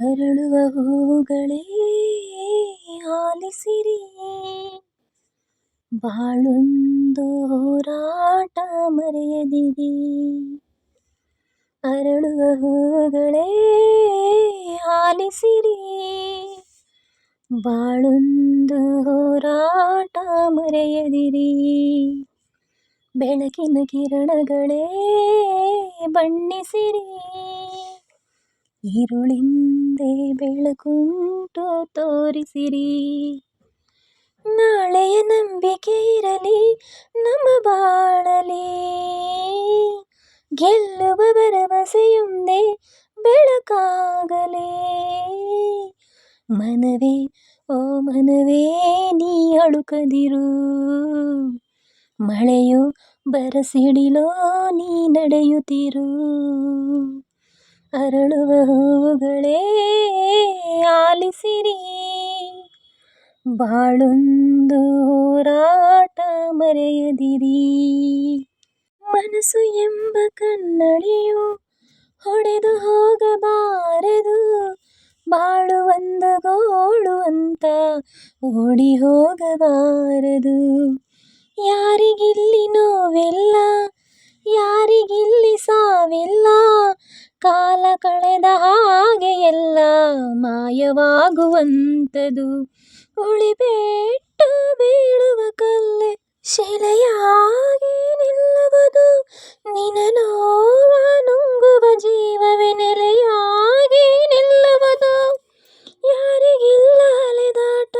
ಅರಳುವ ಹೂಗಳೇ, ಆಲಿಸಿರಿ. ಬಾಳೊಂದು ಹೋರಾಟ ಮರೆಯದಿರಿ. ಅರಳುವ ಹೂಗಳೇ, ಆಲಿಸಿರಿ. ಬಾಳೊಂದು ಹೋರಾಟ ಮರೆಯದಿರಿ. ಬೆಳಕಿನ ಕಿರಣಗಳೇ ಬಣ್ಣಿಸಿರಿ. ഇരുളിൻ്റെ ಬೆಳಕುಂಟು ತೋರಿಸಿರಿ ನಾಳೆಯ ನಂಬಿಕೆ ಇರಲಿ ನಮ್ಮ ಬಾಳಲಿ ಗೆಲ್ಲುವ ಭರವಸೆಯೊಂದೇ ಬೆಳಕಾಗಲೇ ಮನವೇ ಓ ಮನವೇ ನೀ ಅಳುಕದಿರು ಮಳೆಯು ಬರಸಿಡಿಲೋ ನೀ ನಡೆಯುತ್ತಿರು ಅರಳುವ ಹೂವುಗಳೇ ಆಲಿಸಿರಿ. ಬಾಳೊಂದು ಹೋರಾಟ ಮರೆಯದಿರಿ. ಮನಸ್ಸು ಎಂಬ ಕನ್ನಡಿಯು ಹೊಡೆದು ಹೋಗಬಾರದು. ಬಾಳು ಒಂದು ಗೋಳು ಅಂತ ಓಡಿ ಹೋಗಬಾರದು. ಯಾರಿಗಿಲ್ಲಿ ನೋವೆಲ್ಲ, ಯಾರಿಗಿಲ್ಲಿ ಕಾಲ ಕಳೆದ ಹಾಗೆ ಎಲ್ಲ ಮಾಯವಾಗುವಂಥದು ಉಳಿಬೇಟ್ಟು ಬೀಳುವ ಕಲ್ಲೆ ಶಿಲೆಯಾಗಿ ನಿಲ್ಲುವುದು ನಿನ ನೋವ ನುಂಗುವ ಜೀವವೇ ನೆಲೆಯಾಗಿ ನಿಲ್ಲುವುದು ಯಾರಿಗಿಲ್ಲ ಅಲೆದಾಟ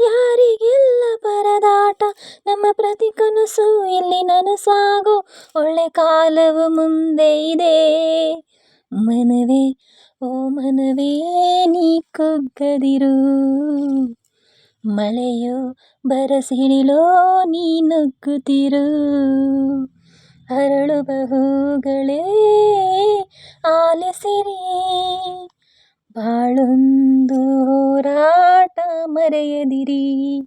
ಯಾರಿಗಿಲ್ಲ ಪರದಾಟ. ನಮ್ಮ ಪ್ರತಿ ಕನಸು ಇಲ್ಲಿ ನನಸಾಗು. ಒಳ್ಳೆ ಕಾಲವು ಮುಂದೆ ಇದೆ. ಮನವೇ, ಓ ಮನವೇ, ನೀ ಕುಗ್ಗದಿರು. ಮಳೆಯೋ ಬರಸಿಡಿಲೋ, ನೀ ನುಗ್ಗುತ್ತಿರು. ಅರಳು ಬಹುಗಳೇ ಆಲಿಸಿರಿ ಬಾಳೊಂದು ಹೋರಾಟ ಮರೆಯದಿರಿ.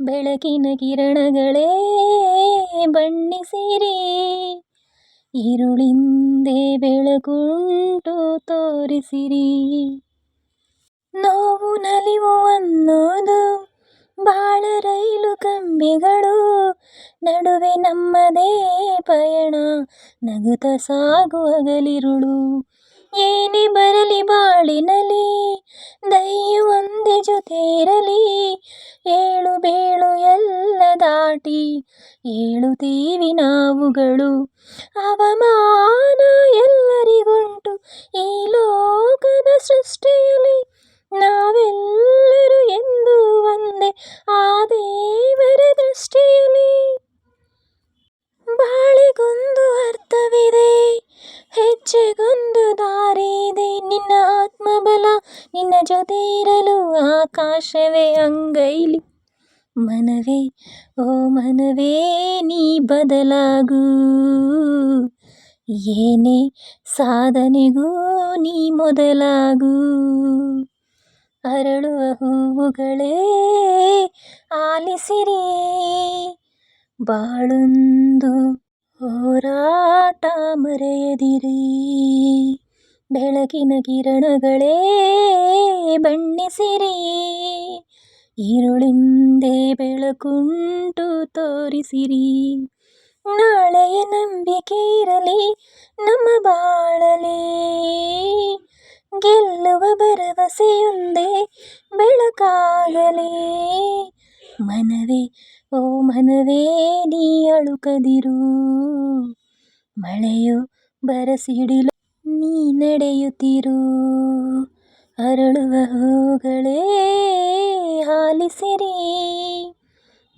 ಬೆಳಕಿನ ಕಿರಣಗಳೇ, ಬಣ್ಣಿಸಿರಿ. ഇരുളിൻ്റെ ಬೆಳಕುಂಟು ತೋರಿಸಿರಿ ನೋವು ನಲಿವು ಅನ್ನೋದು ಬಾಳ ರೈಲು ಕಂಬಿಗಳು ನಡುವೆ ನಮ್ಮದೇ ಪಯಣ ನಗುತ್ತ ಸಾಗುವಗಲಿರುಳು ಏನೇ ಬರಲಿ ಬಾಳಿನಲಿ ದಯ್ಯ ಒಂದೇ ಜೊತೆ ಇರಲಿ ಏಳು ಬೇಳು ಎಲ್ಲ ದಾಟಿ ಏಳುತ್ತೀವಿ ನಾವುಗಳು. ಅವಮಾನ ಎಲ್ಲರಿಗುಂಟು ಈ ಲೋಕದ ಸೃಷ್ಟಿಯಲ್ಲಿ ನಾವೆಲ್ಲರೂ ಆಕಾಶವೇ ಅಂಗೈಲಿ. ಮನವೇ, ಓ ಮನವೇ, ನೀ ಬದಲಾಗು. ಏನೇ ಸಾಧನೆಗೂ ನೀ ಮೊದಲಾಗು. ಅರಳುವ ಹೂವುಗಳೇ, ಆಲಿಸಿರಿ. ಬಾಳೊಂದು ಹೋರಾಟ ಮರೆಯದಿರಿ. ಬೆಳಕಿನ ಕಿರಣಗಳೇ ಬಣ್ಣಿಸಿರಿ ಈರುಳಿಂದೆ ಬೆಳಕುಂಟು ತೋರಿಸಿರಿ. ನಾಳೆಯ ನಂಬಿಕೆ ಇರಲಿ, ನಮ್ಮ ಬಾಳಲಿ. ಗೆಲ್ಲುವ ಭರವಸೆಯೊಂದೇ ಬೆಳಕಾಗಲಿ. ಮನವೇ, ಓ ಮನವೇ, ನೀ ಅಳುಕದಿರು. ಮಳೆಯು ಬರಸಿಡಿಲು. ನೀ ನಡೆಯುತ್ತಿರು. ಅರಳುವ ಹೂಗಳೇ ಹಾಲಿಸಿರಿ.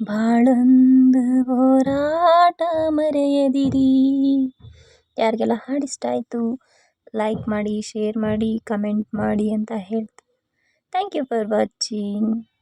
ಬಾಳೊಂದು ಹೋರಾಟ ಮರೆಯದಿರಿ. ಯಾರಿಗೆಲ್ಲ ಹಾಡು ಇಷ್ಟ ಆಯಿತು ಲೈಕ್ ಮಾಡಿ ಶೇರ್ ಮಾಡಿ ಕಮೆಂಟ್ ಮಾಡಿ ಅಂತ ಹೇಳ್ತೀನಿ ಥ್ಯಾಂಕ್ ಯು ಫಾರ್ ವಾಚಿಂಗ್